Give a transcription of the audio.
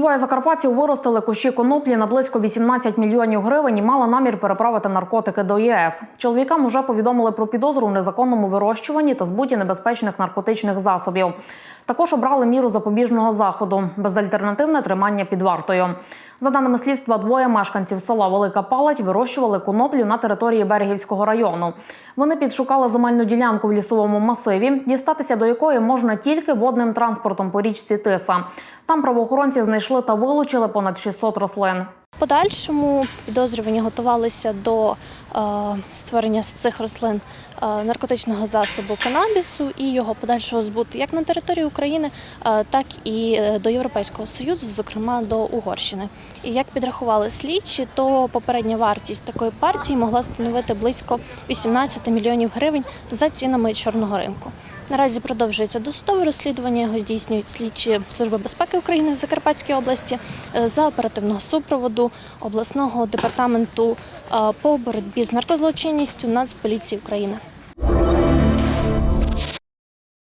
Двоє закарпатців виростили кущі коноплі на близько 18 мільйонів гривень і мали намір переправити наркотики до ЄС. Чоловікам уже повідомили про підозру в незаконному вирощуванні та збуті небезпечних наркотичних засобів. Також обрали міру запобіжного заходу безальтернативне тримання під вартою. За даними слідства, двоє мешканців села Велика Палать вирощували коноплю на території Берегівського району. Вони підшукали земельну ділянку в лісовому масиві, дістатися до якої можна тільки водним транспортом по річці Тиса. Там правоохоронці знайшли та вилучили понад 600 рослин. Подальшому підозрювані готувалися до е, створення з цих рослин е, наркотичного засобу канабісу і його подальшого збуту як на території України, е, так і е, до Європейського Союзу, зокрема до Угорщини. І як підрахували слідчі, то попередня вартість такої партії могла становити близько 18 мільйонів гривень за цінами чорного ринку. Наразі продовжується досудове розслідування. Його здійснюють слідчі Служби безпеки України в Закарпатській області е, за оперативного супроводу обласного департаменту е, по боротьбі з наркозлочинністю Нацполіції України.